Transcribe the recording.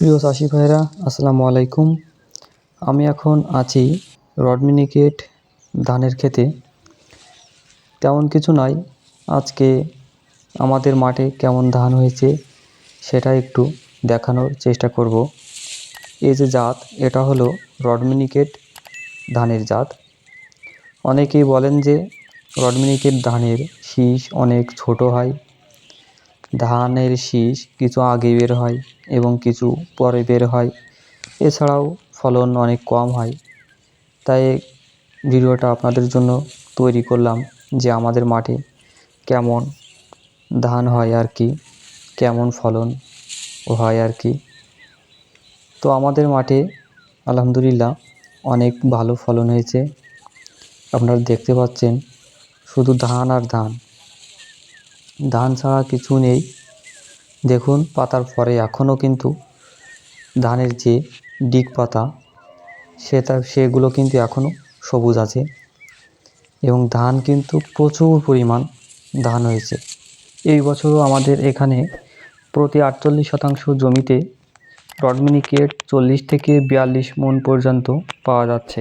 প্রিয় চাষি ভাইরা আসসালামু আলাইকুম। আমি এখন আছি রডমিনিকেট ধানের ক্ষেতে। তেমন কিছু নয় আজকে আমাদের মাঠে কেমন ধান হয়েছে সেটা একটু দেখানোর চেষ্টা করব। এই যে জাত, এটা হলো রডমিনিকেট ধানের জাত। অনেকেই বলেন যে রডমিনিকেট ধানের শীষ অনেক ছোট হয় ধানের শীষ কিছু আগে বের হয় এবং কিছু পরে বের হয়। এছাড়াও ফলন অনেক কম হয়। তাই ভিডিওটা আপনাদের জন্য তৈরি করলাম যে আমাদের মাঠে কেমন ধান হয় আর কি, কেমন ফলন হয় আর কি। তো আমাদের মাঠে আলহামদুলিল্লাহ অনেক ভালো ফলন হয়েছে। আপনারা দেখতে পাচ্ছেন শুধু ধান আর ধান। ধান ছাড়া কিছু নেই। দেখুন, পাতার পরে এখনও কিন্তু ধানের যে ডিগ পাতা, সেটা, সেগুলো কিন্তু এখনও সবুজ আছে এবং ধান কিন্তু প্রচুর পরিমাণ ধান হয়েছে। এই বছরও আমাদের এখানে প্রতি আটচল্লিশ শতাংশ জমিতে রডমিনিকেট চল্লিশ থেকে বিয়াল্লিশ মন পর্যন্ত পাওয়া যাচ্ছে।